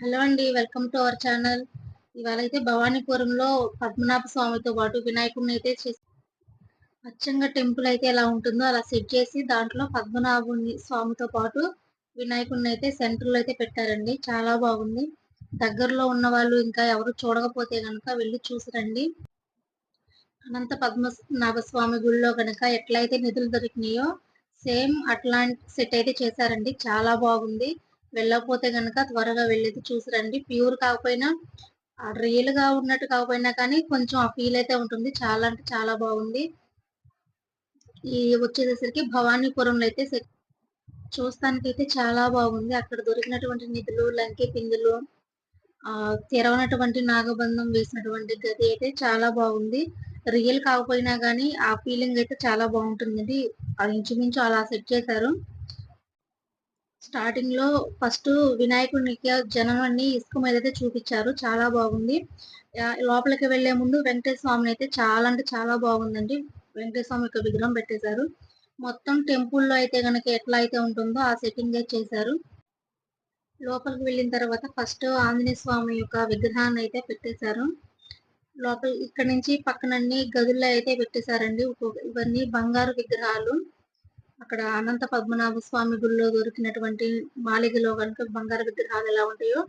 Hello అండి welcome to our channel. ఇవాళ అయితే భవానీపురంలో పద్మనాభ స్వామితో పాటు వినాయకుడిని అయితే చేసి అచ్చంగా టెంపుల్ అయితే ఎలా ఉంటుందో అలా సెట్ చేసి దాంట్లో పద్మనాభుని స్వామితో పాటు వినాయకుడిని అయితే సెంటర్లో అయితే పెట్టారండి. చాలా బాగుంది. దగ్గరలో ఉన్న వాళ్ళు ఇంకా ఎవరు చూడకపోతే కనుక వెళ్ళి చూసిరండి అనంత పద్మనాభ స్వామి గుడిలో కనుక ఎట్లయితే నిధులు దొరికినాయో సేమ్ అట్లాంటి సెట్ అయితే చేశారండి. చాలా బాగుంది. వెళ్ళకపోతే గనక త్వరగా వెళ్ళేది చూసిరండి. ప్యూర్ కాకపోయినా రియల్గా ఉన్నట్టు కాకపోయినా కానీ కొంచెం ఆ ఫీల్ అయితే ఉంటుంది. చాలా అంటే చాలా బాగుంది. ఈ వచ్చేసరికి భవానీపురంలో అయితే సెట్ చూస్తానికి అయితే చాలా బాగుంది. అక్కడ దొరికినటువంటి నిధులు లంకి పిందులు ఆ తెరవనటువంటి నాగబంధం వేసినటువంటి గది అయితే చాలా బాగుంది. రియల్ కాకపోయినా గానీ ఆ ఫీలింగ్ అయితే చాలా బాగుంటుందండి. ఇంచుమించు అలా సెట్ చేశారు. స్టార్టింగ్లో ఫస్ట్ వినాయకుడికి జనం అన్ని ఇసుక మీద అయితే చూపించారు. చాలా బాగుంది. లోపలికి వెళ్ళే ముందు వెంకటేశ్వర స్వామిని అయితే చాలా అంటే చాలా బాగుందండి. వెంకటేశ్వర స్వామి యొక్క విగ్రహం పెట్టేశారు. మొత్తం టెంపుల్లో అయితే గనక ఎట్లా అయితే ఉంటుందో ఆ సెట్టింగ్ చేశారు. లోపలికి వెళ్ళిన తర్వాత ఫస్ట్ ఆంజనేయ స్వామి యొక్క విగ్రహాన్ని అయితే పెట్టేశారు. లోపల ఇక్కడ నుంచి పక్కనన్ని గదుల్లో అయితే పెట్టేశారండి. ఇవన్నీ బంగారు విగ్రహాలు. అక్కడ అనంత పద్మనాభ స్వామి గుడిలో దొరికినటువంటి మాలిగలో కనుక బంగారు విగ్రహాలు ఎలా ఉంటాయో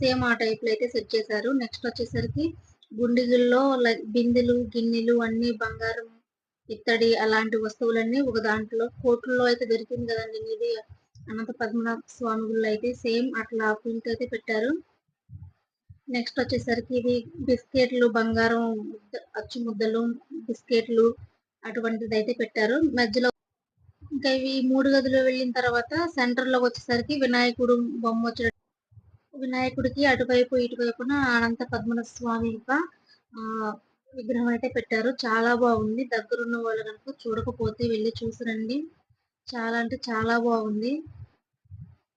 సేమ్ ఆ టైప్లో అయితే సెట్ చేశారు. నెక్స్ట్ వచ్చేసరికి గుండిగుల్లో లైక్ బిందెలు గిన్నెలు అన్ని బంగారం ఇత్తడి అలాంటి వస్తువులన్నీ ఒక దాంట్లో కోట్లలో అయితే దొరికింది కదండి ఇది అనంత పద్మనాభ స్వామి గుళ్ళు అయితే సేమ్ అట్లా ప్రింట్ అయితే పెట్టారు. నెక్స్ట్ వచ్చేసరికి ఇది బిస్కెట్లు బంగారం అచ్చు ముద్దలు బిస్కెట్లు అటువంటిది అయితే పెట్టారు. మధ్యలో ఇంకా ఇవి మూడు గదులు వెళ్ళిన తర్వాత సెంటర్లోకి వచ్చేసరికి వినాయకుడు బొమ్మ వచ్చే వినాయకుడికి అటువైపు ఇటువైపున అనంత పద్మనాభ స్వామి యొక్క విగ్రహం అయితే పెట్టారు. చాలా బాగుంది. దగ్గరున్న వాళ్ళు కనుక చూడకపోతే వెళ్ళి చూసిరండి. చాలా అంటే చాలా బాగుంది.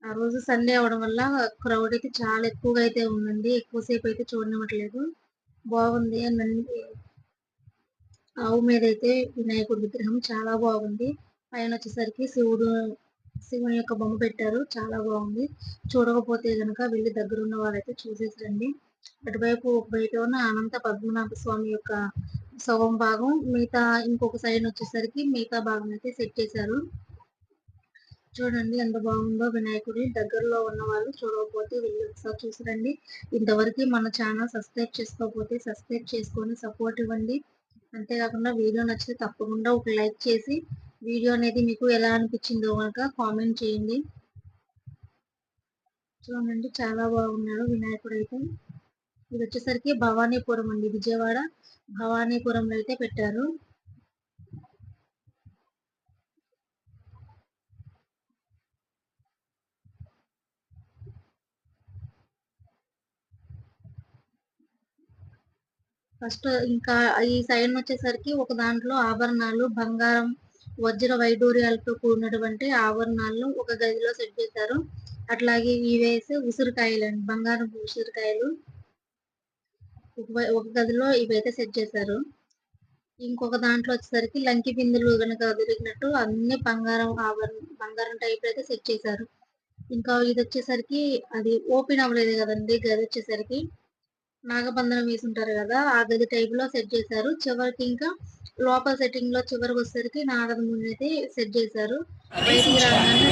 ఆ రోజు సండే అవడం వల్ల క్రౌడ్ అయితే చాలా ఎక్కువగా అయితే ఉందండి. ఎక్కువసేపు అయితే చూడనివ్వట్లేదు. బాగుంది. అని ఆవు మీద అయితే వినాయకుడి విగ్రహం చాలా బాగుంది. పైన వచ్చేసరికి శివుడు శివుని యొక్క బొమ్మ పెట్టారు. చాలా బాగుంది. చూడకపోతే గనక వెళ్ళి దగ్గర ఉన్న వాళ్ళైతే చూసేసి రండి అటువైపు ఒక బయట ఉన్న అనంత పద్మనాభ స్వామి యొక్క సగం భాగం మిగతా ఇంకొక సైడ్ వచ్చేసరికి మిగతా భాగం అయితే సెట్ చేశారు. చూడండి ఎంత బాగుందో వినాయకుడి దగ్గరలో ఉన్న వాళ్ళు చూడకపోతే వెళ్ళి ఒకసారి చూసిరండి. ఇంతవరకు మన ఛానల్ సబ్స్క్రైబ్ చేసుకోకపోతే సబ్స్క్రైబ్ చేసుకొని సపోర్ట్ ఇవ్వండి. అంతేకాకుండా వీడియో నచ్చితే తప్పకుండా ఒక లైక్ చేసి వీడియో అనేది మీకు ఎలా అనిపించిందో కనుక కామెంట్ చేయండి. చూడండి చాలా బాగున్నాడు వినాయకుడు అయితే. ఇది వచ్చేసరికి భవానీపురం అండి విజయవాడ. భవానీపురంలో అయితే పెట్టారు. ఫస్ట్ ఇంకా ఈ సైడ్ వచ్చేసరికి ఒక దాంట్లో ఆభరణాలు బంగారం వజ్ర వైడూర్యాలతో కూడినటువంటి ఆవరణాలను ఒక గదిలో సెట్ చేశారు. అట్లాగే ఇవేసి ఉసిరికాయలు అండి బంగారం ఉసిరికాయలు. ఒక ఒక గదిలో ఇవైతే సెట్ చేశారు. ఇంకొక దాంట్లో వచ్చేసరికి లంకి బిందులు కనుక దొరికినట్టు అన్ని బంగారం ఆవరణ బంగారం టైప్ అయితే సెట్ చేశారు. ఇంకా ఇది వచ్చేసరికి అది ఓపెన్ అవ్వలేదు కదండి గది వచ్చేసరికి. నాగబంధనం వేసి ఉంటారు కదా ఆ గది టైప్లో సెట్ చేశారు. చివరికి ఇంకా లోపల సెట్టింగ్లో చివరికి వచ్చేసరికి నాగబంధనం అయితే సెట్ చేశారు. బయటికి రాగానే